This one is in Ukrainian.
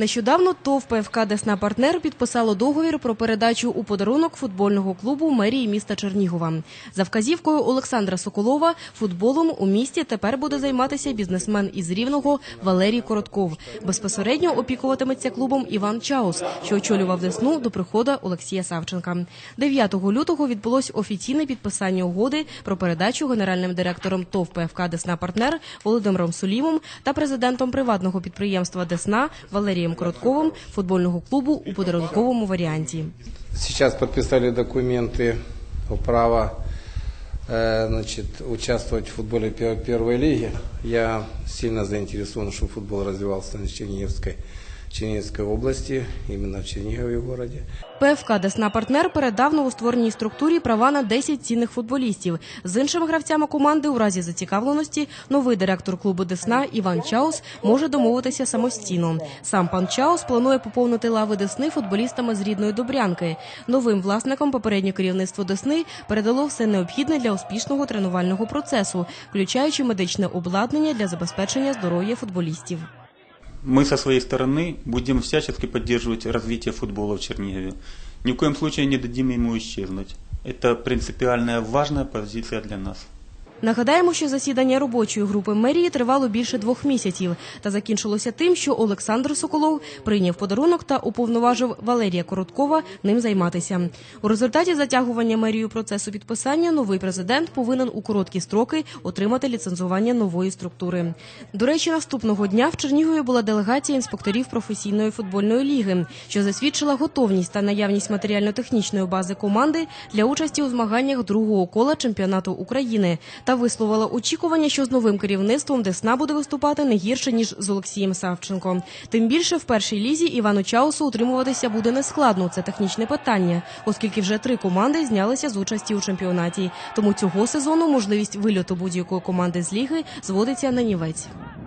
Нещодавно ТОВ ПФК Десна Партнер підписало договір про передачу у подарунок футбольного клубу мерії міста Чернігова. За вказівкою Олександра Соколова футболом у місті тепер буде займатися бізнесмен із Рівного Валерій Коротков. Безпосередньо опікуватиметься клубом Іван Чаус, що очолював Десну до приходу Олексія Савченка. 9 лютого відбулось офіційне підписання угоди про передачу генеральним директором ТОВ ПФК Десна Партнер Володимиром Сулімом та президентом приватного підприємства Десна Валерієм Коротковим футбольного клубу у подарунковому варіанті. Сейчас подписали документы о право э, значит, участвовать в футболе пер- первой лиги. Я сильно заинтересован, чтобы футбол развивался на Черниговской, Черниговской области, именно в Чернигове городе. ПФК Десна Партнер передав новоствореній структурі права на 10 цінних футболістів. З іншими гравцями команди у разі зацікавленості новий директор клубу Десна Іван Чаус може домовитися самостійно. Сам пан Чаус планує поповнити лави Десни футболістами з рідної Добрянки. Новим власникам попереднє керівництво Десни передало все необхідне для успішного тренувального процесу, включаючи медичне обладнання для забезпечення здоров'я футболістів Мы со своей стороны будем всячески поддерживать развитие футбола в Чернигове. Ни в коем случае не дадим ему исчезнуть. Это принципиальная важная позиция для нас. Нагадаємо, що засідання робочої групи мерії тривало більше двох місяців та закінчилося тим, що Олександр Соколов прийняв подарунок та уповноважив Валерія Короткова ним займатися. У результаті затягування мерією процесу підписання новий президент повинен у короткі строки отримати ліцензування нової структури. До речі, наступного дня в Чернігові була делегація інспекторів професійної футбольної ліги, що засвідчила готовність та наявність матеріально-технічної бази команди для участі у змаганнях другого кола чемпіонату України та висловила очікування, що з новим керівництвом Десна буде виступати не гірше ніж з Олексієм Савченко. Тим більше в першій лізі Івану Чаусу утримуватися буде нескладно. Це технічне питання, оскільки вже три команди знялися з участі у чемпіонаті. Тому цього сезону можливість вильоту будь-якої команди з ліги зводиться на нівець.